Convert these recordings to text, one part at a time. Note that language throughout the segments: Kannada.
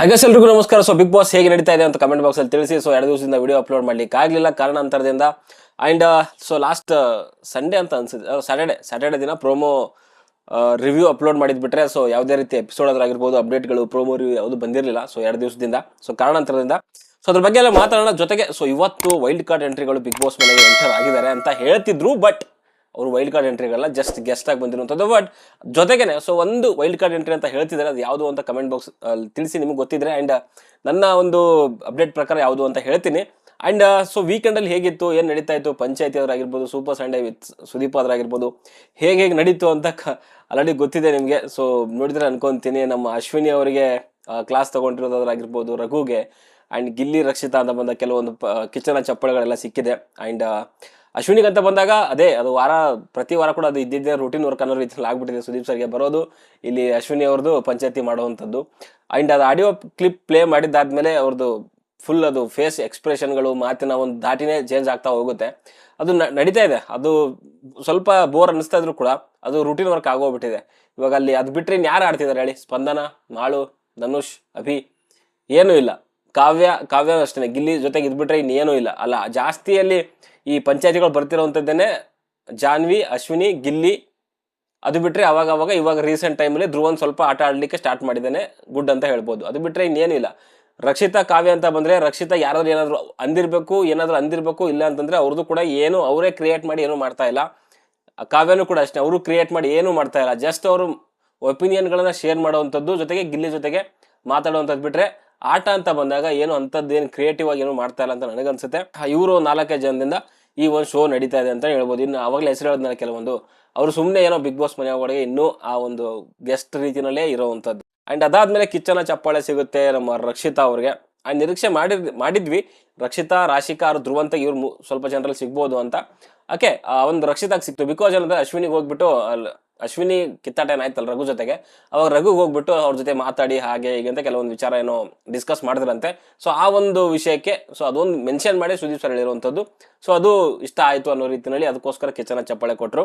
ಹಾಗೆ ಎಲ್ರಿಗೂ ನಮಸ್ಕಾರ. ಸೊ ಬಿಗ್ ಬಾಸ್ ಹೇಗೆ ನಡೀತಾ ಇದೆ ಅಂತ ಕಮೆಂಟ್ ಬಾಕ್ಸ್ ಅಲ್ಲಿ ತಿಳಿಸಿ. ಸೊ ಎರಡು ದಿವಸದಿಂದ ವಿಡಿಯೋ ಅಪ್ಲೋಡ್ ಮಾಡ್ಲಿಕ್ಕೆ ಆಗಲಿಲ್ಲ ಕಾರಣಾಂತರದಿಂದ. ಅಂಡ್ ಸೊ ಲಾಸ್ಟ್ ಸಂಡೇ ಅಂತ ಅನ್ಸುತ್ತೆ ಸ್ಯಾಟರ್ಡೆ ಸ್ಯಾಟರ್ಡೆ ದಿನ ಪ್ರೋಮೋ ರಿವ್ಯೂ ಅಪ್ಲೋಡ್ ಮಾಡಿದ್ ಬಿಟ್ರೆ ಸೊ ಯಾವುದೇ ರೀತಿ ಎಪಿಸೋಡ್ ಅದ್ರಾಗಿರ್ಬೋದು ಅಪ್ಡೇಟ್ಗಳು ಪ್ರೋಮೋ ರಿವ್ಯೂ ಯಾವುದು ಬಂದಿರಲಿಲ್ಲ. ಸೊ ಎರಡು ದಿವಸದಿಂದ ಸೊ ಕಾರಣಾಂತರದಿಂದ. ಸೊ ಅದ್ರ ಬಗ್ಗೆ ಎಲ್ಲ ಮಾತಾಡೋಣ. ಜೊತೆಗೆ ಸೊ ಇವತ್ತು ವೈಲ್ಡ್ ಕಾರ್ಡ್ ಎಂಟ್ರಿಗಳು ಬಿಗ್ ಬಾಸ್ ಮನೆಗೆ ಎಂಟರ್ ಆಗಿದ್ದಾರೆ ಅಂತ ಹೇಳ್ತಿದ್ರು ಬಟ್ ಅವರು ವೈಲ್ಡ್ ಕಾರ್ಡ್ ಎಂಟ್ರಿಗಳಲ್ಲ ಜಸ್ಟ್ ಗೆಸ್ಟ್ ಆಗಿ ಬಂದಿರುವಂಥದ್ದು ಬಟ್ ಜೊತೆಗೇನೆ ಸೊ ಒಂದು ವೈಲ್ಡ್ ಕಾರ್ಡ್ ಎಂಟ್ರಿ ಅಂತ ಹೇಳ್ತಿದ್ದಾರೆ, ಅದು ಯಾವುದು ಅಂತ ಕಮೆಂಟ್ ಬಾಕ್ಸ್ ತಿಳಿಸಿ ನಿಮಗೆ ಗೊತ್ತಿದ್ರೆ. ಆ್ಯಂಡ್ ನನ್ನ ಒಂದು ಅಪ್ಡೇಟ್ ಪ್ರಕಾರ ಯಾವುದು ಅಂತ ಹೇಳ್ತೀನಿ. ಆ್ಯಂಡ್ ಸೊ ವೀಕೆಂಡಲ್ಲಿ ಹೇಗಿತ್ತು, ಏನು ನಡೀತಾ ಇತ್ತು, ಪಂಚಾಯತಿ ಅವರಾಗಿರ್ಬೋದು ಸೂಪರ್ ಸಂಡೇ ವಿತ್ ಸುದೀಪ್ ಅವರಾಗಿರ್ಬೋದು ಹೇಗೆ ಹೇಗೆ ನಡೀತು ಅಂತ ಆಲ್ರೆಡಿ ಗೊತ್ತಿದೆ ನಿಮಗೆ. ಸೊ ನೋಡಿದ್ರೆ ಅನ್ಕೊತೀನಿ, ನಮ್ಮ ಅಶ್ವಿನಿ ಅವರಿಗೆ ಕ್ಲಾಸ್ ತೊಗೊಂಡಿರೋದಾಗಿರ್ಬೋದು ರಘುಗೆ ಆ್ಯಂಡ್ ಗಿಲ್ಲಿ ರಕ್ಷಿತಾ ಅಂತ ಬಂದ ಕೆಲವೊಂದು ಕಿಚನ ಚಪ್ಪಳಗಳೆಲ್ಲ ಸಿಕ್ಕಿದೆ. ಆ್ಯಂಡ್ ಅಶ್ವಿನಿಗೆ ಅಂತ ಬಂದಾಗ ಅದೇ, ಅದು ವಾರ, ಪ್ರತಿ ವಾರ ಕೂಡ ಅದು ಇದ್ದಿದ್ದೇ ರೂಟೀನ್ ವರ್ಕ್ ಅನ್ನೋ ರೀತಿಯಲ್ಲಿ ಆಗ್ಬಿಟ್ಟಿದೆ ಸುದೀಪ್ ಸರ್ಗೆ ಬರೋದು. ಇಲ್ಲಿ ಅಶ್ವಿನಿ ಅವ್ರದ್ದು ಪಂಚಾಯತಿ ಮಾಡುವಂಥದ್ದು. ಆ್ಯಂಡ್ ಅದು ಆಡಿಯೋ ಕ್ಲಿಪ್ ಪ್ಲೇ ಮಾಡಿದ್ದಾದ್ಮೇಲೆ ಅವ್ರದ್ದು ಫುಲ್ ಅದು ಫೇಸ್ ಎಕ್ಸ್ಪ್ರೆಷನ್ಗಳು ಮಾತಿನ ಒಂದು ದಾಟಿನೇ ಚೇಂಜ್ ಆಗ್ತಾ ಹೋಗುತ್ತೆ. ಅದು ನಡೀತಾ ಇದೆ. ಅದು ಸ್ವಲ್ಪ ಬೋರ್ ಅನ್ನಿಸ್ತಾ ಇದ್ರು ಕೂಡ ಅದು ರೂಟೀನ್ ವರ್ಕ್ ಆಗೋಗ್ಬಿಟ್ಟಿದೆ. ಇವಾಗ ಅಲ್ಲಿ ಅದು ಬಿಟ್ಟರೆ ಇನ್ನು ಯಾರು ಆಡ್ತಿದ್ದಾರೆ ಹೇಳಿ? ಸ್ಪಂದನ, ಮಾಳು, ಧನುಷ್, ಅಭಿ, ಏನೂ ಇಲ್ಲ. ಕಾವ್ಯ ಕಾವ್ಯ ಅಷ್ಟೇ ಗಿಲ್ಲಿ ಜೊತೆಗೆ ಇದ್ಬಿಟ್ರೆ ಇನ್ನೇನೂ ಇಲ್ಲ. ಅಲ್ಲ, ಜಾಸ್ತಿಯಲ್ಲಿ ಈ ಪಂಚಾಯತಿಗಳು ಬರ್ತಿರೋವಂಥದ್ದೇನೆ ಜಾನ್ವಿ, ಅಶ್ವಿನಿ, ಗಿಲ್ಲಿ. ಅದು ಬಿಟ್ಟರೆ ಅವಾಗ ಅವಾಗ ಇವಾಗ ರೀಸೆಂಟ್ ಟೈಮಲ್ಲಿ ಧ್ರುವನ್ ಸ್ವಲ್ಪ ಆಟ ಆಡಲಿಕ್ಕೆ ಸ್ಟಾರ್ಟ್ ಮಾಡಿದ್ದಾನೆ. ಗುಡ್ ಅಂತ ಹೇಳ್ಬೋದು. ಅದು ಬಿಟ್ಟರೆ ಇನ್ನೇನು ಇಲ್ಲ. ರಕ್ಷಿತಾ ಕಾವ್ಯ ಅಂತ ಬಂದರೆ, ರಕ್ಷಿತಾ ಯಾರಾದ್ರೂ ಏನಾದರೂ ಅಂದಿರಬೇಕು ಏನಾದರೂ ಅಂದಿರಬೇಕು, ಇಲ್ಲ ಅಂತಂದರೆ ಅವ್ರದ್ದು ಕೂಡ ಏನು, ಅವರೇ ಕ್ರಿಯೇಟ್ ಮಾಡಿ ಏನೂ ಮಾಡ್ತಾ ಇಲ್ಲ. ಕಾವ್ಯನೂ ಕೂಡ ಅಷ್ಟೇ, ಅವರು ಕ್ರಿಯೇಟ್ ಮಾಡಿ ಏನೂ ಮಾಡ್ತಾ ಇಲ್ಲ. ಜಸ್ಟ್ ಅವರು ಒಪಿನಿಯನ್ಗಳನ್ನ ಶೇರ್ ಮಾಡುವಂಥದ್ದು ಜೊತೆಗೆ, ಗಿಲ್ಲಿ ಜೊತೆಗೆ ಮಾತಾಡುವಂಥದ್ದು ಬಿಟ್ರೆ ಆಟ ಅಂತ ಬಂದಾಗ ಏನು ಅಂಥದ್ದು ಏನು ಕ್ರಿಯೇಟಿವ್ ಆಗಿ ಏನು ಮಾಡ್ತಾ ಇಲ್ಲ ಅಂತ ನನಗನ್ಸುತ್ತೆ. ಇವರು ನಾಲ್ಕೈದು ಜನದಿಂದ ಈ ಒಂದು ಶೋ ನಡೀತಾ ಇದೆ ಅಂತ ಹೇಳ್ಬೋದು. ಇನ್ನು ಅವಾಗಲೇ ಹೆಸರು ಹೇಳಿದ್ನಲ್ಲ ಕೆಲವೊಂದು, ಅವರು ಸುಮ್ಮನೆ ಏನೋ ಬಿಗ್ ಬಾಸ್ ಮನೆ ಒಳಗೆ ಇನ್ನೂ ಆ ಒಂದು ಗೆಸ್ಟ್ ರೀತಿನಲ್ಲೇ ಇರೋವಂಥದ್ದು. ಆ್ಯಂಡ್ ಅದಾದಮೇಲೆ ಕಿಚ್ಚನ ಚಪ್ಪಾಳೆ ಸಿಗುತ್ತೆ ನಮ್ಮ ರಕ್ಷಿತಾ ಅವ್ರಿಗೆ. ಆ್ಯಂಡ್ ನಿರೀಕ್ಷೆ ಮಾಡಿ ಮಾಡಿದ್ವಿ. ರಕ್ಷಿತಾ, ರಾಶಿಕಾ ಅವ್ರು ಧ್ರುವಂತ ಇವ್ರು ಸ್ವಲ್ಪ ಜನರಲ್ಲಿ ಸಿಗ್ಬೋದು ಅಂತ. ಓಕೆ ಆ ಒಂದು ರಕ್ಷಿತಾಗ ಸಿಕ್ತು. ಬಿಕಾಸ್ ಏನಂದ್ರೆ ಅಶ್ವಿನಿಗೆ ಹೋಗ್ಬಿಟ್ಟು ಅಶ್ವಿನಿ ಕಿತ್ತಾಟ ಏನಾಯ್ತಲ್ಲ ರಘು ಜೊತೆಗೆ? ಅವಾಗ ರಘು ಹೋಗ್ಬಿಟ್ಟು ಅವ್ರ ಜೊತೆ ಮಾತಾಡಿ, ಹಾಗೆ ಹೀಗೆ ಅಂತ ಕೆಲವೊಂದು ವಿಚಾರ ಏನೋ ಡಿಸ್ಕಸ್ ಮಾಡಿದ್ರಂತೆ. ಸೊ ಆ ಒಂದು ವಿಷಯಕ್ಕೆ ಸೊ ಅದೊಂದು ಮೆನ್ಷನ್ ಮಾಡಿ ಸುದೀಪ್ ಸರ್ ಹೇಳಿರುವಂಥದ್ದು ಸೊ ಅದು ಇಷ್ಟ ಆಯ್ತು ಅನ್ನೋ ರೀತಿಯಲ್ಲಿ ಅದಕ್ಕೋಸ್ಕರ ಕಿಚ್ಚನ ಚಪ್ಪಾಳೆ ಕೊಟ್ಟರು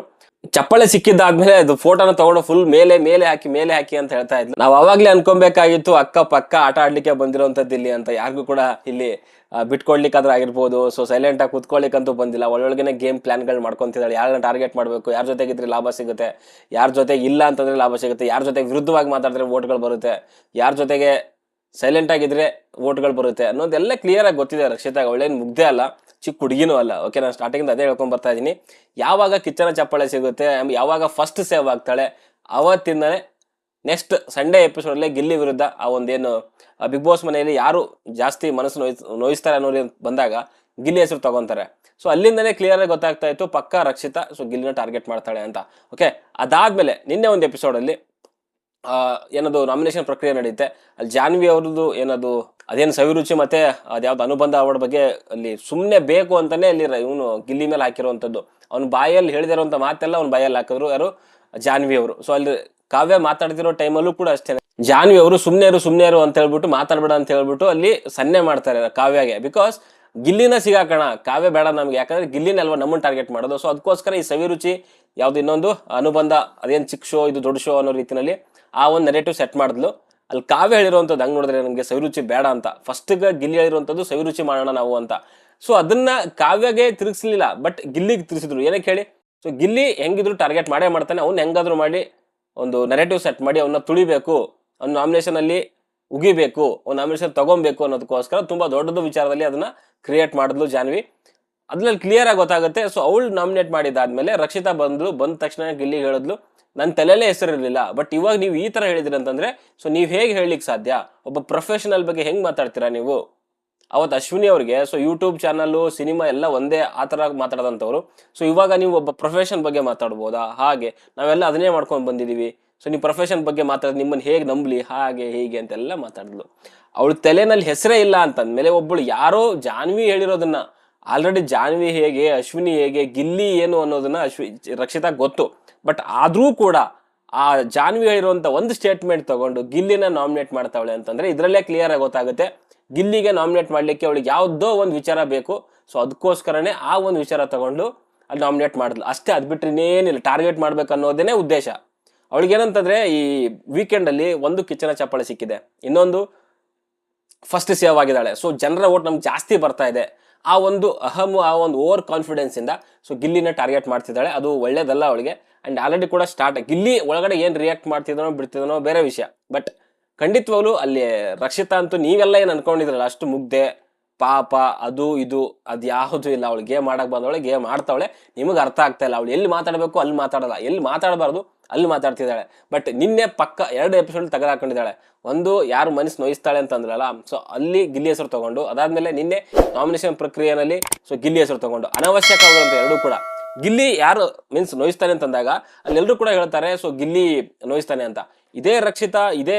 ಚಪ್ಪಾಳೆ ಸಿಕ್ಕಿದ್ದಾದ್ಮೇಲೆ ಅದು ಫೋಟೋನ ತಗೊಂಡು ಫುಲ್ ಮೇಲೆ ಮೇಲೆ ಹಾಕಿ ಮೇಲೆ ಹಾಕಿ ಅಂತ ಹೇಳ್ತಾ ಇದ್ಲು. ನಾವು ಅವಾಗ್ಲೇ ಅನ್ಕೊಬೇಕಾಗಿತ್ತು, ಅಕ್ಕ ಪಕ್ಕ ಆಟ ಆಡ್ಲಿಕ್ಕೆ ಬಂದಿರೋಂಥದ್ದು ಇಲ್ಲಿ ಅಂತ. ಯಾರಿಗೂ ಕೂಡ ಇಲ್ಲಿ ಬಿಟ್ಕೊಡ್ಲಿಕ್ಕಾದ್ರೂ ಆಗಿರ್ಬೋದು. ಸೊ ಸೈಲೆಂಟ್ ಆಗಿ ಬಂದಿಲ್ಲ. ಒಳೊಳಗನೆ ಗೇಮ್ ಪ್ಲಾನ್ಗಳು ಮಾಡ್ಕೊತಿದ್ದಾಳೆ. ಯಾರನ್ನ ಟಾರ್ಗೆಟ್ ಮಾಡಬೇಕು? ಯಾರ ಜೊತೆಗಿದ್ರೆ ಲಾಭ ಸಿಗುತ್ತೆ? ಯಾರ ಜೊತೆಗೆ ಇಲ್ಲ ಅಂತಂದ್ರೆ ಲಾಭ ಸಿಗುತ್ತೆ. ಯಾರ ಜೊತೆಗೆ ವಿರುದ್ಧವಾಗಿ ಮಾತಾಡಿದ್ರೆ ವೋಟ್ಗಳು ಬರುತ್ತೆ? ಯಾರ ಜೊತೆಗೆ ಸೈಲೆಂಟ್ ಆಗಿದ್ರೆ ವೋಟ್ಗಳು ಬರುತ್ತೆ ಅನ್ನೋದೆಲ್ಲ ಕ್ಲಿಯರ್ ಆಗಿ ಗೊತ್ತಿದೆ ರಕ್ಷಿತಾ ಒಳ್ಳೆಯ ಮುಗ್ದೇ ಅಲ್ಲ. ಚಿಕ್ಕ ಹುಡುಗಿನೂ ಅಲ್ಲ. ಓಕೆ ನಾನು ಸ್ಟಾರ್ಟಿಂಗ್ ಅದೇ ಹೇಳ್ಕೊಂಡ್ ಬರ್ತಾ ಇದ್ದೀನಿ. ಯಾವಾಗ ಕಿಚ್ಚನ ಚಪ್ಪಾಳೆ ಸಿಗುತ್ತೆ ಯಾವಾಗ ಫಸ್ಟ್ ಸೇವ್ ಆಗ್ತಾಳೆ ಅವತ್ತಿಂದನೇ ನೆಕ್ಸ್ಟ್ ಸಂಡೇ ಎಪಿಸೋಡಲ್ಲೇ ಗಿಲ್ಲಿ ವಿರುದ್ಧ ಆ ಒಂದೇನು ಬಿಗ್ ಬಾಸ್ ಮನೆಯಲ್ಲಿ ಯಾರು ಜಾಸ್ತಿ ಮನಸ್ಸು ನೋಯ್ ನೋಯಿಸ್ತಾರೆ ಅನ್ನೋದು ಬಂದಾಗ ಗಿಲ್ಲಿ ಹೆಸರು ತಗೊಂತಾರೆ. ಸೊ ಅಲ್ಲಿಂದಲೇ ಕ್ಲಿಯರ್ ಆಗಿ ಗೊತ್ತಾಗ್ತಾ ಇತ್ತು ಪಕ್ಕ ರಕ್ಷಿತಾ ಸೊ ಗಿಲ್ಲಿನ ಟಾರ್ಗೆಟ್ ಮಾಡ್ತಾಳೆ ಅಂತ. ಓಕೆ ಅದಾದ್ಮೇಲೆ ನಿನ್ನೆ ಒಂದು ಎಪಿಸೋಡಲ್ಲಿ ಏನದು ನಾಮಿನೇಷನ್ ಪ್ರಕ್ರಿಯೆ ನಡೆಯುತ್ತೆ ಅಲ್ಲಿ ಜಾನ್ವಿ ಅವ್ರದ್ದು ಏನದು, ಅದೇನು ಸವಿರುಚಿ ಮತ್ತೆ ಅದ್ಯಾವ್ದು ಅನುಬಂಧ ಅವಳ ಬಗ್ಗೆ ಅಲ್ಲಿ ಸುಮ್ಮನೆ ಬೇಕು ಅಂತಾನೆ ಅಲ್ಲಿ ಇವನು ಗಿಲ್ಲಿ ಮೇಲೆ ಹಾಕಿರುವಂಥದ್ದು ಅವ್ನ ಬಾಯಲ್ಲಿ ಹೇಳಿದಿರುವಂಥ ಮಾತೆಲ್ಲ ಅವ್ನ ಬಾಯಲ್ಲಿ ಹಾಕಿದ್ರು. ಯಾರು? ಜಾನ್ವಿ ಅವರು. ಸೊ ಅಲ್ಲಿ ಕಾವ್ಯ ಮಾತಾಡ್ತಿರೋ ಟೈಮಲ್ಲೂ ಕೂಡ ಅಷ್ಟೇ ಜಾನ್ವಿ ಅವರು ಸುಮ್ಮನೆ ಇರು ಸುಮ್ಮನೆ ಇರು ಅಂತ ಹೇಳ್ಬಿಟ್ಟು ಮಾತಾಡ್ಬೇಡ ಅಂತ ಹೇಳ್ಬಿಟ್ಟು ಅಲ್ಲಿ ಸನ್ನೆ ಮಾಡ್ತಾರೆ ಕಾವ್ಯಗೆ. ಬಿಕಾಸ್ ಗಿಲ್ಲಿನ ಸಿಗಾಕೋಣ. ಕಾವ್ಯ ಬೇಡ ನಮ್ಗೆ. ಯಾಕಂದ್ರೆ ಗಿಲ್ಲಿನ ಅಲ್ವಾ ನಮ್ಮನ್ನು ಟಾರ್ಗೆಟ್ ಮಾಡೋದು. ಸೊ ಅದಕ್ಕೋಸ್ಕರ ಈ ಸವಿರುಚಿ ಯಾವ್ದು ಇನ್ನೊಂದು ಅನುಬಂಧ, ಅದೇನು ಚಿಕ್ಕ ಶೋ ಇದು ದೊಡ್ಡ ಶೋ ಅನ್ನೋ ರೀತಿಯಲ್ಲಿ ಆ ಒಂದು ನೆರೇಟಿವ್ ಸೆಟ್ ಮಾಡಿದ್ಲು. ಅಲ್ಲಿ ಕಾವ್ಯ ಹೇಳಿರುವಂಥದ್ದು ಹಂಗೆ ನೋಡಿದ್ರೆ ನನಗೆ ಸವಿರುಚಿ ಬೇಡ ಅಂತ. ಫಸ್ಟ್ಗೆ ಗಿಲ್ಲಿ ಹೇಳಿರುವಂಥದ್ದು ಸವಿರುಚಿ ಮಾಡೋಣ ನಾವು ಅಂತ. ಸೊ ಅದನ್ನ ಕಾವ್ಯಗೆ ತಿರುಗಿಸ್ಲಿಲ್ಲ ಬಟ್ ಗಿಲ್ಲಿಗೆ ತಿರುಸಿದ್ರು ಏನಕ್ಕೆ ಹೇಳಿ? ಸೊ ಗಿಲ್ಲಿ ಹೆಂಗಿದ್ರು ಟಾರ್ಗೆಟ್ ಮಾಡೇ ಮಾಡ್ತಾನೆ, ಅವ್ನು ಹೆಂಗಾದ್ರು ಮಾಡಿ ಒಂದು ನೆರೇಟಿವ್ ಸೆಟ್ ಮಾಡಿ ಅವನ್ನ ತುಳಿಬೇಕು, ಅವ್ನ ನಾಮಿನೇಷನ್ ಅಲ್ಲಿ ಉಗಿಬೇಕು, ಅವ್ನ ನಾಮಿನೇಷನ್ ತಗೊಬೇಕು ಅನ್ನೋದಕ್ಕೋಸ್ಕರ ತುಂಬಾ ದೊಡ್ಡದು ವಿಚಾರದಲ್ಲಿ ಅದನ್ನ ಕ್ರಿಯೇಟ್ ಮಾಡಿದ್ಲು ಜಾನ್ವಿ. ಅದ್ರಲ್ಲಿ ಕ್ಲಿಯರ್ ಆಗಿ ಗೊತ್ತಾಗುತ್ತೆ. ಸೊ ಅವಳು ನಾಮಿನೇಟ್ ಮಾಡಿದಾದ್ಮೇಲೆ ರಕ್ಷಿತಾ ಬಂದ್ಲು ಬಂದ ತಕ್ಷಣ ಗಿಲ್ಲಿ ಹೇಳಿದ್ಲು ನನ್ನ ತಲೆಯಲ್ಲೇ ಹೆಸರಿರಲಿಲ್ಲ ಬಟ್ ಇವಾಗ ನೀವು ಈ ಹೇಳಿದ್ರಿ ಅಂತಂದ್ರೆ ಸೊ ನೀವು ಹೇಗೆ ಹೇಳಲಿಕ್ಕೆ ಸಾಧ್ಯ? ಒಬ್ಬ ಪ್ರೊಫೆಷನಲ್ ಬಗ್ಗೆ ಹೆಂಗೆ ಮಾತಾಡ್ತೀರಾ ನೀವು? ಅವತ್ತು ಅಶ್ವಿನಿ ಅವ್ರಿಗೆ ಸೊ ಯೂಟ್ಯೂಬ್ ಚಾನಲ್ಲು ಸಿನಿಮಾ ಎಲ್ಲ ಒಂದೇ ಆ ಥರ ಮಾತಾಡೋದಂಥವ್ರು ಸೊ ಇವಾಗ ನೀವು ಒಬ್ಬ ಪ್ರೊಫೆಷನ್ ಬಗ್ಗೆ ಮಾತಾಡ್ಬೋದಾ? ಹಾಗೆ. ನಾವೆಲ್ಲ ಅದನ್ನೇ ಮಾಡ್ಕೊಂಡು ಬಂದಿದ್ದೀವಿ ಸೊ ನೀವು ಪ್ರೊಫೆಷನ್ ಬಗ್ಗೆ ಮಾತಾಡೋದು ನಿಮ್ಮನ್ನು ಹೇಗೆ ನಂಬಲಿ? ಹಾಗೆ, ಹೀಗೆ ಅಂತೆಲ್ಲ ಮಾತಾಡಿದ್ಲು. ಅವಳು ತಲೆನಲ್ಲಿ ಹೆಸರೇ ಇಲ್ಲ ಅಂತಂದ್ಮೇಲೆ ಒಬ್ಬಳು ಯಾರೋ ಜಾನ್ವಿ ಹೇಳಿರೋದನ್ನ ಆಲ್ರೆಡಿ ಜಾನ್ವಿ ಹೇಗೆ, ಅಶ್ವಿನಿ ಹೇಗೆ, ಗಿಲ್ಲಿ ಏನು ಅನ್ನೋದನ್ನ ಅಶ್ವಿ, ರಕ್ಷಿತಾ ಗೊತ್ತು. ಬಟ್ ಆದರೂ ಕೂಡ ಆ ಜಾನ್ವಿ ಹೇಳಿರುವಂತ ಒಂದು ಸ್ಟೇಟ್ಮೆಂಟ್ ತಗೊಂಡು ಗಿಲ್ಲಿನ ನಾಮಿನೇಟ್ ಮಾಡ್ತಾವಳೆ ಅಂತಂದ್ರೆ ಇದರಲ್ಲೇ ಕ್ಲಿಯರ್ ಆಗಿ ಗೊತ್ತಾಗುತ್ತೆ. ಗಿಲ್ಲಿಗೆ ನಾಮಿನೇಟ್ ಮಾಡ್ಲಿಕ್ಕೆ ಅವಳಿಗೆ ಯಾವುದೋ ಒಂದು ವಿಚಾರ ಬೇಕು. ಸೊ ಅದಕ್ಕೋಸ್ಕರನೇ ಆ ಒಂದು ವಿಚಾರ ತಗೊಂಡು ಅಲ್ಲಿ ನಾಮಿನೇಟ್ ಮಾಡಿದ್ಲು. ಅಷ್ಟೇ ಅದು ಬಿಟ್ಟರೆ ಇನ್ನೇನಿಲ್ಲ ಟಾರ್ಗೆಟ್ ಮಾಡ್ಬೇಕು ಅನ್ನೋದೇನೆ ಉದ್ದೇಶ. ಅವಳಿಗೆ ಏನಂತಂದ್ರೆ ಈ ವೀಕೆಂಡ್ ಅಲ್ಲಿ ಒಂದು ಕಿಚನ ಚಪ್ಪಾಳೆ ಸಿಕ್ಕಿದೆ. ಇನ್ನೊಂದು ಫಸ್ಟ್ ಸೇವ್ ಆಗಿದ್ದಾಳೆ. ಸೊ ಜನರ ಓಟ್ ನಮ್ಗೆ ಜಾಸ್ತಿ ಬರ್ತಾ ಇದೆ. ಆ ಒಂದು ಅಹಮ್ ಆ ಒಂದು ಓವರ್ ಕಾನ್ಫಿಡೆನ್ಸ್ ಇಂದ ಸೊ ಗಿಲ್ಲಿನ ಟಾರ್ಗೆಟ್ ಮಾಡ್ತಿದ್ದಾಳೆ. ಅದು ಒಳ್ಳೇದಲ್ಲ ಅವಳಿಗೆ. ಅಂಡ್ ಆಲ್ರೆಡಿ ಕೂಡ ಸ್ಟಾರ್ಟ್ ಗಿಲ್ಲಿ ಒಳಗಡೆ ಏನ್ ರಿಯಾಕ್ಟ್ ಮಾಡ್ತಿದ್ದಾನೋ ಬಿಡ್ತಿದ್ದಾನೋ ಬೇರೆ ವಿಷಯ. ಬಟ್ ಖಂಡಿತವಾಗ್ಲೂ ಅಲ್ಲಿ ರಕ್ಷಿತಾ ಅಂತೂ ನೀವೆಲ್ಲ ಏನು ಅನ್ಕೊಂಡಿದ್ರಲ್ಲ, ಅಷ್ಟು ಮುಗ್ದೆ ಪಾಪ, ಅದು, ಇದು, ಅದು ಯಾವುದು ಇಲ್ಲ. ಅವಳು ಗೇಮ್ ಆಡಕ್ ಬಂದವಳೆ, ಗೇಮ್ ಆಡ್ತಾವಳೆ. ನಿಮಗೆ ಅರ್ಥ ಆಗ್ತಾ ಇಲ್ಲ. ಅವಳು ಎಲ್ಲಿ ಮಾತಾಡಬೇಕು, ಅಲ್ಲಿ ಮಾತಾಡಲ್ಲ. ಎಲ್ಲಿ ಮಾತಾಡಬಾರ್ದು, ಅಲ್ಲಿ ಮಾತಾಡ್ತಿದ್ದಾಳೆ. ಬಟ್ ನಿನ್ನೆ ಪಕ್ಕ ಎರಡು ಎಪಿಸೋಡ್ ತೆಗೆದಾಕೊಂಡಿದ್ದಾಳೆ. ಒಂದು, ಯಾರು ಮನಸ್ಸು ನೋಯಿಸ್ತಾಳೆ ಅಂತಂದ್ರಲ್ಲ, ಸೊ ಅಲ್ಲಿ ಗಿಲ್ಲಿ ಹೆಸರು ತಗೊಂಡು, ಅದಾದ್ಮೇಲೆ ನಿನ್ನೆ ನಾಮಿನೇಷನ್ ಪ್ರಕ್ರಿಯೆನಲ್ಲಿ, ಸೊ ಗಿಲ್ಲಿ ಹೆಸರು ತಗೊಂಡು ಅನವಶ್ಯಕವಾದಂಥ ಎರಡೂ ಕೂಡ. ಗಿಲ್ಲಿ ಯಾರು ಮೀನ್ಸ್ ನೋಯಿಸ್ತಾನೆ ಅಂತಂದಾಗ ಅಲ್ಲೆಲ್ಲರೂ ಕೂಡ ಹೇಳ್ತಾರೆ, ಸೊ ಗಿಲ್ಲಿ ನೋಯಿಸ್ತಾನೆ ಅಂತ. ಇದೇ ರಕ್ಷಿತಾ, ಇದೇ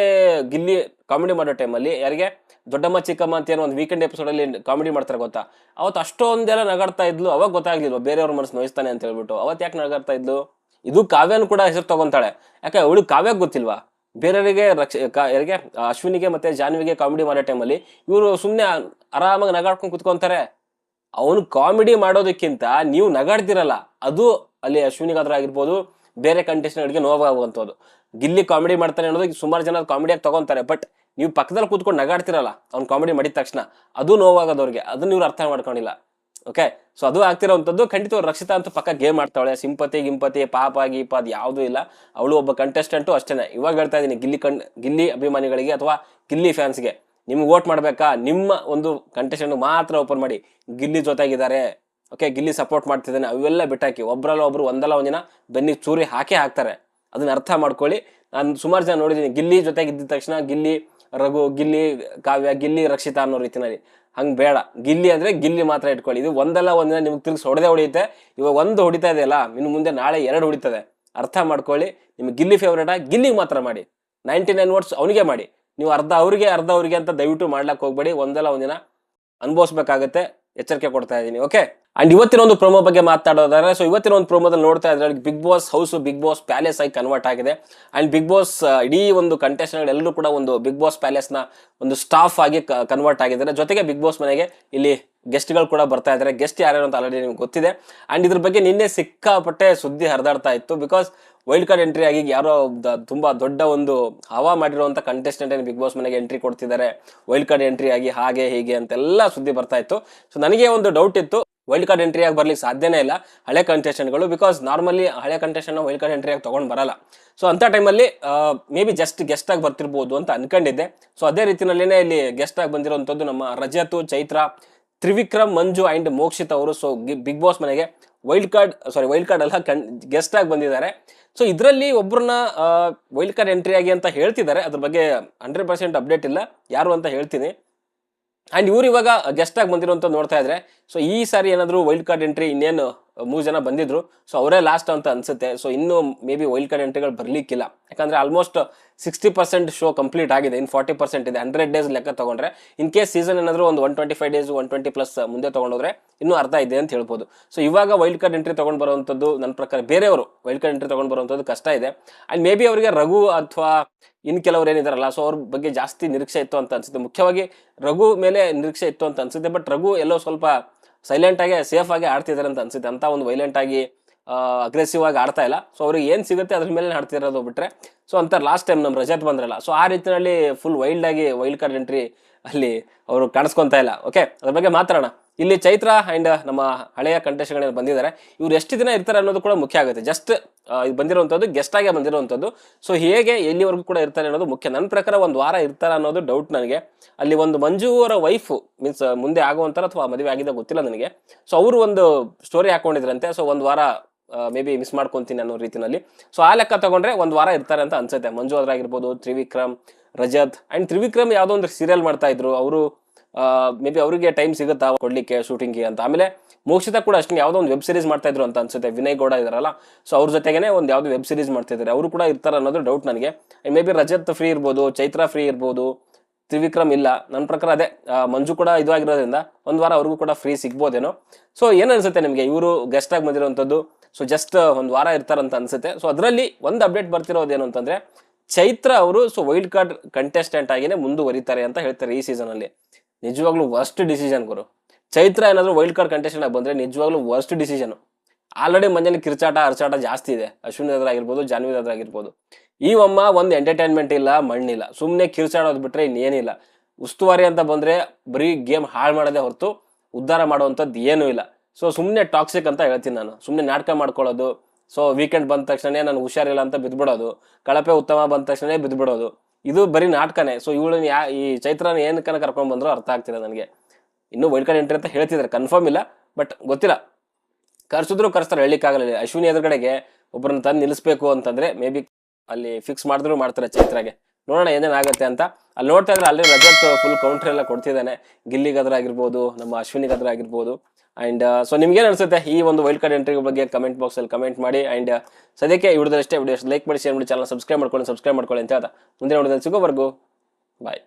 ಗಿಲ್ಲಿ ಕಾಮಿಡಿ ಮಾಡೋ ಟೈಮಲ್ಲಿ ಯಾರಿಗೆ? ದೊಡ್ಡಮ್ಮ, ಚಿಕ್ಕಮ್ಮ ಅಂತ ಏನೋ ಒಂದು ವೀಕೆಂಡ್ ಎಪಿಸೋಡ್ ಅಲ್ಲಿ ಕಾಮಿಡಿ ಮಾಡ್ತಾರೆ ಗೊತ್ತಾ? ಅವತ್ತು ಅಷ್ಟೊಂದೆಲ್ಲ ನಗಾಡ್ತಾ ಇದ್ಲು, ಅವಾಗ ಗೊತ್ತಾಗ್ಲಿಲ್ವ ಬೇರೆಯವ್ರ ಮನಸ್ಸು ನೋಯಿಸ್ತಾನೆ ಅಂತ ಹೇಳ್ಬಿಟ್ಟು? ಅವತ್ತು ಯಾಕೆ ನಗಾಡ್ತಾ ಇದ್ಲು? ಇದು ಕಾವ್ಯನ ಕೂಡ ಹೆಸರು ತಗೊಂತಾಳೆ. ಯಾಕೆ ಅವಳು ಕಾವ್ಯ ಗೊತ್ತಿಲ್ವಾ? ಬೇರೆಯವರಿಗೆ ರಕ್ಷ ಯಾರಿಗೆ? ಅಶ್ವಿನಿಗೆ ಮತ್ತೆ ಜಾನ್ವಿಗೆ ಕಾಮಿಡಿ ಮಾಡೋ ಟೈಮಲ್ಲಿ ಇವರು ಸುಮ್ಮನೆ ಆರಾಮಾಗಿ ನಗಾಡ್ಕೊಂಡು ಕುತ್ಕೊಂತಾರೆ. ಅವನು ಕಾಮಿಡಿ ಮಾಡೋದಕ್ಕಿಂತ ನೀವು ನಗಾಡ್ತಿರಲ್ಲ, ಅದು ಅಲ್ಲಿ ಅಶ್ವಿನಿಗಾದ್ರೂ ಆಗಿರ್ಬೋದು, ಬೇರೆ ಕಂಟೆಸ್ಟೆಂಟ್ಗೆ ನೋವಾಗುವಂಥದ್ದು ಗಿಲ್ಲಿ ಕಾಮಿಡಿ ಮಾಡ್ತಾನೆ ಅನ್ನೋದು ಸುಮಾರು ಜನ ಕಾಮಿಡಿಯಾಗಿ ತಗೊಂತಾರೆ ಬಟ್ ನೀವು ಪಕ್ಕದಲ್ಲಿ ಕೂತ್ಕೊಂಡು ನಗಾಡ್ತಿರಲ್ಲ, ಅವ್ನು ಕಾಮಿಡಿ ಮಾಡಿದ ತಕ್ಷಣ, ಅದು ನೋವಾಗೋದವ್ರಿಗೆ ಅದನ್ನ ಇವ್ರು ಅರ್ಥ ಮಾಡ್ಕೊಂಡಿಲ್ಲ. ಓಕೆ ಸೊ ಅದು ಆಗ್ತಿರೋವಂಥದ್ದು ಖಂಡಿತ ರಕ್ಷಿತಾ ಅಂತ ಪಕ್ಕ ಗೇಮ್ ಮಾಡ್ತಾವಳೆ ಸಿಂಪತಿ, ಗಿಂಪತಿ, ಪಾಪ, ಗೀಪ, ಅದು ಯಾವುದೂ ಇಲ್ಲ. ಅವಳು ಒಬ್ಬ ಕಂಟೆಸ್ಟೆಂಟು ಅಷ್ಟೇನೆ. ಇವಾಗ ಹೇಳ್ತಾ ಇದ್ದೀನಿ, ಗಿಲ್ಲಿ ಕಣ್, ಗಿಲ್ಲಿ ಅಭಿಮಾನಿಗಳಿಗೆ ಅಥವಾ ಗಿಲ್ಲಿ ಫ್ಯಾನ್ಸ್ಗೆ ನಿಮ್ಗೆ ವೋಟ್ ಮಾಡಬೇಕಾ? ನಿಮ್ಮ ಒಂದು ಕಂಟೆಸ್ಟೆಂಟ್ ಮಾತ್ರ ಓಪನ್ ಮಾಡಿ, ಗಿಲ್ಲಿ ಜೊತೆಗಿದ್ದಾರೆ ಓಕೆ ಗಿಲ್ಲಿ ಸಪೋರ್ಟ್ ಮಾಡ್ತಿದ್ದಾನೆ, ಅವೆಲ್ಲ ಬಿಟ್ಟಾಕಿ ಒಬ್ಬರಲ್ಲ ಒಬ್ಬರು ಒಂದಲ್ಲ ಒಂದಿನ ಬೆನ್ನಿಗೆ ಚೂರಿ ಹಾಕೇ ಹಾಕ್ತಾರೆ. ಅದನ್ನ ಅರ್ಥ ಮಾಡ್ಕೊಳ್ಳಿ. ನಾನು ಸುಮಾರು ಜನ ನೋಡಿದ್ದೀನಿ ಗಿಲ್ಲಿ ಜೊತೆಗೆ ಇದ್ದ ತಕ್ಷಣ ಗಿಲ್ಲಿ ರಘು, ಗಿಲ್ಲಿ ಕಾವ್ಯ, ಗಿಲ್ಲಿ ರಕ್ಷಿತಾ ಅನ್ನೋ ರೀತಿನಲ್ಲಿ. ಹಂಗೆ ಬೇಡ. ಗಿಲ್ಲಿ ಅಂದರೆ ಗಿಲ್ಲಿ ಮಾತ್ರ ಇಟ್ಕೊಳ್ಳಿ. ಇದು ಒಂದಲ್ಲ ಒಂದಿನ ನಿಮ್ಗೆ ತಿರ್ಗಿಸಿ ಹೊಡೆದೇ ಹೊಡೆಯುತ್ತೆ. ಇವಾಗ ಒಂದು ಹೊಡಿತಾ ಇದೆಯಲ್ಲ, ಇನ್ನು ಮುಂದೆ ನಾಳೆ ಎರಡು ಹೊಡಿತದೆ. ಅರ್ಥ ಮಾಡ್ಕೊಳ್ಳಿ. ನಿಮ್ಗೆ ಗಿಲ್ಲಿ ಫೇವ್ರೇಟಾ ಗಿಲ್ಲಿಗೆ ಮಾತ್ರ ಮಾಡಿ. ನೈಂಟಿ ನೈನ್ ವರ್ಡ್ಸ್ ಅವನಿಗೆ ಮಾಡಿ. ನೀವು ಅರ್ಧ ಅವರಿಗೆ ಅರ್ಧ ಅವರಿಗೆ ಅಂತ ದಯವಿಟ್ಟು ಮಾಡ್ಲಕ್ಕೆ ಹೋಗ್ಬೇಡಿ. ಒಂದಲ್ಲ ಒಂದಿನ ಅನುಭವಿಸ್ಬೇಕಾಗತ್ತೆ. ಎಚ್ಚರಿಕೆ ಕೊಡ್ತಾ ಇದ್ದೀನಿ. ಓಕೆ ಅಂಡ್ ಇವತ್ತಿನ ಒಂದು ಪ್ರೋಮೋ ಬಗ್ಗೆ ಮಾತಾಡೋದಾದ್ರೆ ಸೊ ಇವತ್ತಿನ ಒಂದು ಪ್ರೋಮೋದಲ್ಲಿ ನೋಡ್ತಾ ಇದ್ರೆ Bigg Boss house Bigg Boss palace ಆಗಿ ಕನ್ವರ್ಟ್ ಆಗಿದೆ. ಅಂಡ್ ಬಿಗ್ ಬಾಸ್ ಇಡೀ ಒಂದು ಕಂಟೆಸ್ಟೆಂಟ್ ಎಲ್ಲರೂ ಕೂಡ ಒಂದು ಬಿಗ್ ಬಾಸ್ ಪ್ಯಾಲೇಸ್ನ ಒಂದು ಸ್ಟಾಫ್ ಆಗಿ ಕನ್ವರ್ಟ್ ಆಗಿದ್ದಾರೆ. ಜೊತೆಗೆ ಬಿಗ್ ಬಾಸ್ ಮನೆಗೆ ಇಲ್ಲಿ ಗೆಸ್ಟ್ಗಳು ಕೂಡ ಬರ್ತಾ ಇದ್ದಾರೆ. ಗೆಸ್ಟ್ ಯಾರ್ಯಾರು ಅಂತ ಆಲ್ರೆಡಿ ನಿಮ್ಗೆ ಗೊತ್ತಿದೆ. ಅಂಡ್ ಇದ್ರ ಬಗ್ಗೆ ನಿನ್ನೆ ಸಿಕ್ಕಾಪಟ್ಟೆ ಸುದ್ದಿ ಹರಿದಾಡ್ತಾ ಇತ್ತು ಬಿಕಾಸ್ ವೈಲ್ಡ್ ಕಾರ್ಡ್ ಎಂಟ್ರಿ ಆಗಿ ಯಾರೋ ತುಂಬಾ ದೊಡ್ಡ ಒಂದು ಹವಾ ಮಾಡಿರುವಂತ ಕಂಟೆಸ್ಟೆಂಟ್ ಬಿಗ್ ಬಾಸ್ ಮನೆಗೆ ಎಂಟ್ರಿ ಕೊಡ್ತಿದ್ದಾರೆ. ವೈಲ್ಡ್ ಕಾರ್ಡ್ ಎಂಟ್ರಿ ಆಗಿ ಹಾಗೆ ಹೀಗೆ ಅಂತೆಲ್ಲ ಸುದ್ದಿ ಬರ್ತಾ ಇತ್ತು. ಸೊ ನನಗೆ ಒಂದು ಡೌಟ್ ಇತ್ತು. ವೈಲ್ಡ್ ಕಾರ್ಡ್ ಎಂಟ್ರಿ ಆಗಿ ಬರ್ಲಿಕ್ಕೆ ಸಾಧ್ಯನೇ ಇಲ್ಲ. ಹಳೆ ಕಂಟೆಸ್ಟೆಂಟ್ಗಳು ಬಿಕಾಸ್ ನಾರ್ಮಲಿ ಹಳೆ ಕಂಟೆಸ್ಟೆಂಟ್ನ ವೈಲ್ಡ್ ಕಾರ್ಡ್ ಎಂಟ್ರಿ ಆಗಿ ತಗೊಂಡ್ ಬರಲ್ಲ. ಸೊ ಅಂತ ಟೈಮಲ್ಲಿ ಮೇ ಬಿ ಜಸ್ಟ್ ಗೆಸ್ಟ್ ಆಗಿ ಬರ್ತಿರ್ಬೋದು ಅಂತ ಅನ್ಕೊಂಡಿದ್ದೆ. ಸೊ ಅದೇ ರೀತಿಯಲ್ಲೇ ಇಲ್ಲಿ ಗೆಸ್ಟ್ ಆಗಿ ಬಂದಿರುವಂಥದ್ದು ನಮ್ಮ ರಜತ್, ಚೈತ್ರ, ತ್ರಿವಿಕ್ರಮ್, ಮಂಜು ಆ್ಯಂಡ್ ಮೋಕ್ಷಿತ್ ಅವರು. ಸೊ ಬಿಗ್ ಬಾಸ್ ಮನೆಗೆ wild card sorry wild card ಅಲ್ಲ ಗೆಸ್ಟ್ ಆಗಿ ಬಂದಿದ್ದಾರೆ. ಸೊ ಇದರಲ್ಲಿ ಒಬ್ಬರನ್ನ ವೈಲ್ಡ್ ಕಾರ್ಡ್ ಎಂಟ್ರಿ ಆಗಿ ಅಂತ ಹೇಳ್ತಿದ್ದಾರೆ. ಅದ್ರ ಬಗ್ಗೆ ಹಂಡ್ರೆಡ್ ಪರ್ಸೆಂಟ್ ಅಪ್ಡೇಟ್ ಇಲ್ಲ. ಯಾರು ಅಂತ ಹೇಳ್ತೀನಿ. ಅಂಡ್ ಇವ್ರು ಇವಾಗ ಗೆಸ್ಟ್ ಆಗಿ ಬಂದಿರುವಂತ ನೋಡ್ತಾ ಇದ್ರೆ ಸೊ ಈ ಸಾರಿ ಏನಾದರೂ ವೈಲ್ಡ್ ಕಾರ್ಡ್ ಎಂಟ್ರಿ ಇನ್ನೇನು ಮೂರು ಜನ ಬಂದಿದ್ರು. ಸೊ ಅವರೇ ಲಾಸ್ಟ್ ಅಂತ ಅನ್ಸುತ್ತೆ. ಸೊ ಇನ್ನು ಮೇ ಬಿ ವೈಲ್ಡ್ ಕಾರ್ಡ್ ಎಂಟ್ರಿಗಳು ಬರ್ಲಿಕ್ಕಿಲ್ಲ. ಯಾಕಂದ್ರೆ almost sixty percent show complete ಆಗಿದೆ. ಇನ್ ಫಾರ್ಟಿ ಪರ್ಸೆಂಟ್ ಇದೆ. ಹಂಡ್ರೆಡ್ ಡೇಸ್ ಲೆಕ್ಕ ತಗೊಂಡ್ರೆ ಇನ್ ಕೇಸ್ ಸೀಸನ್ ಏನಾದರೂ ಒಂದು one twenty five days one twenty plus ಮುಂದೆ ತಗೊಂಡೋದ್ರೆ ಇನ್ನೂ ಅರ್ಧ ಇದೆ ಅಂತ ಹೇಳ್ಬೋದು. ಸೊ ಇವಾಗ ವೈಲ್ಡ್ ಕಾರ್ಡ್ ಎಂಟ್ರಿ ತಗೊಂಡ್ ಬರುವಂಥದ್ದು ನನ್ನ ಪ್ರಕಾರ ಬೇರೆಯವರು. ವೈಲ್ಡ್ ಕಾರ್ಡ್ ಎಂಟ್ರಿ ತಗೊಂಡ್ ಬರುವಂಥದ್ದು ಕಷ್ಟ ಇದೆ. ಅಂಡ್ ಮೇ ಬಿ ಅವರಿಗೆ ರಘು ಅಥವಾ ಇನ್ ಕೆಲವರು ಏನಿದಾರಲ್ಲ ಸೊ ಅವ್ರ ಬಗ್ಗೆ ಜಾಸ್ತಿ ನಿರೀಕ್ಷೆ ಇತ್ತು ಅಂತ ಅನ್ಸುತ್ತೆ. ಮುಖ್ಯವಾಗಿ ರಘು ಮೇಲೆ ನಿರೀಕ್ಷೆ ಇತ್ತು ಅಂತ ಅನ್ಸುತ್ತೆ. ಬಟ್ ರಘು ಎಲ್ಲೋ ಸ್ವಲ್ಪ ಸೈಲೆಂಟ್ ಆಗಿ ಸೇಫ್ ಆಗಿ ಆಡ್ತಿದ್ದಾರೆ ಅಂತ ಅನ್ಸುತ್ತೆ. ಅಂತ ಒಂದು ವೈಲೆಂಟ್ ಆಗಿ ಅಗ್ರೆಸಿವ್ ಆಗಿ ಆಡ್ತಾ ಇಲ್ಲ. ಸೊ ಅವ್ರಿಗೆ ಏನ್ ಸಿಗುತ್ತೆ ಅದ್ರ ಮೇಲೆ ಆಡ್ತಿರೋದು ಬಿಟ್ರೆ ಸೊ ಅಂತ ಲಾಸ್ಟ್ ಟೈಮ್ ನಮ್ಮ ರಜತ್ ಬಂದ್ರಲ್ಲ ಸೊ ಆ ರೀತಿಯಲ್ಲಿ ಫುಲ್ ವೈಲ್ಡ್ ಆಗಿ ವೈಲ್ಡ್ ಕಾರ್ಡ್ ಎಂಟ್ರಿ ಅಲ್ಲಿ ಅವರು ಕಾಣಿಸ್ಕೊಂತ ಇಲ್ಲ. ಓಕೆ ಅದ್ರ ಬಗ್ಗೆ ಮಾತಾಡೋಣ. ಇಲ್ಲಿ ಚೈತ್ರ ಅಂಡ್ ನಮ್ಮ ಹಳೆಯ ಕಂಟೆಸ್ಟ್ಗಳು ಬಂದಿದ್ದಾರೆ. ಇವ್ರು ಎಷ್ಟು ದಿನ ಇರ್ತಾರೆ ಅನ್ನೋದು ಕೂಡ ಮುಖ್ಯ ಆಗುತ್ತೆ. ಜಸ್ಟ್ ಇದು ಬಂದಿರುವಂಥದ್ದು ಗೆಸ್ಟ್ ಆಗಿ ಬಂದಿರುವಂಥದ್ದು. ಸೊ ಹೇಗೆ ಎಲ್ಲಿವರೆಗೂ ಕೂಡ ಇರ್ತಾರೆ ಅನ್ನೋದು ಮುಖ್ಯ. ನನ್ನ ಪ್ರಕಾರ ಒಂದು ವಾರ ಇರ್ತಾರೆ ಅನ್ನೋದು ಡೌಟ್ ನನಗೆ. ಅಲ್ಲಿ ಒಂದು ಮಂಜು ಅವರ ವೈಫ್ ಮೀನ್ಸ್ ಮುಂದೆ ಆಗುವಂತಾರ ಅಥವಾ ಮದುವೆ ಆಗಿದೆ ಗೊತ್ತಿಲ್ಲ ನನಗೆ. ಸೊ ಅವರು ಒಂದು ಸ್ಟೋರಿ ಹಾಕೊಂಡಿದ್ರಂತೆ. ಸೊ ಒಂದು ವಾರ ಮೇ ಬಿ ಮಿಸ್ ಮಾಡ್ಕೊಂತೀನಿ ಅನ್ನೋ ರೀತಿಯಲ್ಲಿ ಸೊ ಆ ಲೆಕ್ಕ ತಗೊಂಡ್ರೆ ಒಂದು ವಾರ ಇರ್ತಾರೆ ಅಂತ ಅನ್ಸುತ್ತೆ. ಮಂಜು ಅದ್ರಾಗಿರ್ಬೋದು ತ್ರಿವಿಕ್ರಮ್, ರಜತ್ ಅಂಡ್ ತ್ರಿವಿಕ್ರಮ್ ಯಾವುದೋ ಒಂದು ಸೀರಿಯಲ್ ಮಾಡ್ತಾ ಇದ್ರು. ಅವರು ಮೇ ಬಿ ಅವರಿಗೆ ಟೈಮ್ ಸಿಗುತ್ತಾ ಕೊಡ್ಲಿಕ್ಕೆ ಶೂಟಿಂಗ್ಗೆ ಅಂತ. ಆಮೇಲೆ ಮೋಕ್ಷಿತ ಕೂಡ ಅಷ್ಟೇ, ಯಾವುದೋ ಒಂದು ವೆಬ್ ಸೀರೀಸ್ ಮಾಡ್ತಾ ಇದ್ರು ಅಂತ ಅನ್ಸುತ್ತೆ. ವಿನಯ್ ಗೌಡ ಇದಾರಲ್ಲ ಸೊ ಅವ್ರ ಜೊತೆಗೇನೆ ಒಂದು ಯಾವುದೋ ವೆಬ್ ಸೀರೀಸ್ ಮಾಡ್ತಿದ್ದಾರೆ ಅವರು ಕೂಡ ಇರ್ತಾರೆ ಅನ್ನೋದು ಡೌಟ್ ನನಗೆ. ಮೇ ಬಿ ರಜತ್ ಫ್ರೀ ಇರ್ಬೋದು, ಚೈತ್ರ ಫ್ರೀ ಇರ್ಬೋದು, ತ್ರಿವಿಕ್ರಮ್ ಇಲ್ಲ. ನನ್ನ ಪ್ರಕಾರ ಅದೇ ಮಂಜು ಕೂಡ ಇದು ಆಗಿರೋದ್ರಿಂದ ಒಂದು ವಾರ ಅವ್ರಿಗೂ ಕೂಡ ಫ್ರೀ ಸಿಗ್ಬೋದೇನೋ. ಸೊ ಏನು ಅನ್ಸುತ್ತೆ ನಿಮಗೆ? ಇವರು ಗೆಸ್ಟ್ ಆಗಿ ಸೊ ಜಸ್ಟ್ ಒಂದು ವಾರ ಇರ್ತಾರಂತ ಅನ್ಸುತ್ತೆ. ಸೊ ಅದರಲ್ಲಿ ಒಂದು ಅಪ್ಡೇಟ್ ಬರ್ತಿರೋದೇನು ಅಂತಂದ್ರೆ, ಚೈತ್ರ ಅವರು ಸೊ ವೈಲ್ಡ್ ಕಾರ್ಡ್ ಕಂಟೆಸ್ಟೆಂಟ್ ಆಗಿನೇ ಮುಂದುವರಿತಾರೆ ಅಂತ ಹೇಳ್ತಾರೆ ಈ ಸೀಸನ್ ಅಲ್ಲಿ. ನಿಜವಾಗ್ಲೂ ವರ್ಸ್ಟ್ ಡಿಸಿಷನ್ ಗುರು. ಚೈತ್ರ ಏನಾದರೂ ವೈಲ್ಡ್ ಕಾರ್ಡ್ ಕಂಟೆಸ್ಟೆಂಟ್ ಆಗಿ ಬಂದ್ರೆ ನಿಜವಾಗ್ಲೂ ವರ್ಸ್ಟ್ ಡಿಸಿಷನ್ ಆಲ್ರೆಡಿ ಮಂಜಲ್ಲಿ ಕಿರ್ಚಾಟ ಅರ್ಚಾಟ ಜಾಸ್ತಿ ಇದೆ. ಅಶ್ವಿನಿ ಆಗಿರ್ಬೋದು ಜಾನ್ವಿ ಆಗಿರ್ಬೋದು. ಈ ಅಮ್ಮ ಒಂದು ಎಂಟರ್ಟೈನ್ಮೆಂಟ್ ಇಲ್ಲ, ಮಣ್ಣಿಲ್ಲ. ಸುಮ್ಮನೆ ಕಿರ್ಚಾಡೋದು ಬಿಟ್ರೆ ಇನ್ನೇನಿಲ್ಲ. ಉಸ್ತುವಾರಿ ಅಂತ ಬಂದ್ರೆ ಬರೀ ಗೇಮ್ ಹಾಳು ಮಾಡೋದೇ ಹೊರತು ಉದ್ಧಾರ ಮಾಡುವಂಥದ್ದು ಏನೂ ಇಲ್ಲ. ಸೊ ಸುಮ್ಮನೆ ಟಾಕ್ಸಿಕ್ ಅಂತ ಹೇಳ್ತೀನಿ ನಾನು. ಸುಮ್ಮನೆ ನಾಟಕ ಮಾಡ್ಕೊಳ್ಳೋದು. ಸೊ ವೀಕೆಂಡ್ ಬಂದ ತಕ್ಷಣ ನಾನು ಹುಷಾರಿಲ್ಲ ಅಂತ ಬಿದ್ಬಿಡೋದು. ಕಳಪೆ ಉತ್ತಮ ಬಂದ ತಕ್ಷಣ ಬಿದ್ಬಿಡೋದು. ಇದು ಬರೀ ನಾಟಕನೇ. ಸೊ ಇವಳನ್ನ ಯಾ, ಈ ಚೈತ್ರನ ಏನಕ್ಕನ ಕರ್ಕೊಂಡು ಬಂದ್ರು ಅರ್ಥ ಆಗ್ತಿಲ್ಲ ನನಗೆ. ಇನ್ನೂ ವೈಲ್ಡ್ ಕಾರ್ಡ್ ಎಂಟ್ರಿ ಅಂತ ಹೇಳ್ತಿದ್ದಾರೆ ಕನ್ಫರ್ಮ್ ಇಲ್ಲ ಬಟ್ ಗೊತ್ತಿಲ್ಲ. ಕರ್ಸಿದ್ರು ಕರ್ಸ್ತಾರೆ ಹೇಳಲಿಕ್ಕಾಗಲ್ಲ ಅಶ್ವಿನಿ ಎದುರುಗಡೆಗೆ ಒಬ್ಬರನ್ನ ತಂದು ನಿಲ್ಲಿಸ್ಬೇಕು ಅಂತಂದ್ರೆ ಮೇ ಬಿ ಅಲ್ಲಿ ಫಿಕ್ಸ್ ಮಾಡಿದ್ರು ಮಾಡ್ತಾರೆ ಚೈತ್ರಾಗೆ. ನೋಡೋಣ ಏನೇನಾಗುತ್ತೆ ಅಂತ. ಅಲ್ಲಿ ನೋಡ್ತಾ ಇದ್ರೆ ಅಲ್ಲಿ ರಜತ್ ಫುಲ್ ಕೌಂಟರ್ ಎಲ್ಲ ಕೊಡ್ತಿದ್ದಾನೆ. ಗಿಲ್ಲಿಗಾದ್ರೂ ಆಗಿರ್ಬೋದು, ನಮ್ಮ ಅಶ್ವಿನಿಗಾದ್ರೂ ಆಗಿರ್ಬೋದು. ಅಂಡ್ ಸೊ ನಿಮ್ಗೇನು ಅನ್ಸುತ್ತೆ? ಈ ಒಂದು ವೈಲ್ಡ್ ಕಾರ್ಡ್ ಎಂಟ್ರಿ ಬಗ್ಗೆ ಕಮೆಂಟ್ ಬಾಕ್ಸ್ ಅಲ್ಲಿ ಕಮೆಂಟ್ ಮಾಡಿ. ಅಂಡ್ ಸದ್ಯಕ್ಕೆ ಈ ವಿಡಿಯೋದಷ್ಟೇ ವಿಡಿಯೋ ಲೈಕ್ ಮಾಡಿ ಶೇರ್ ಮಾಡಿ ಚಾನಲ್ ಸಬ್ಸ್ಕ್ರೈಬ್ ಮಾಡ್ಕೊಳ್ಳಿ ಸಬ್ಸ್ಕ್ರೈಬ್ ಮಾಡ್ಕೊಳ್ಳಿ ಅಂತ ಹೇಳ್ತಾ ಮುಂದಿನ ವಿಡಿಯೋದಲ್ಲಿ ಸಿಗೋವರೆಗೂ ಬಾಯ್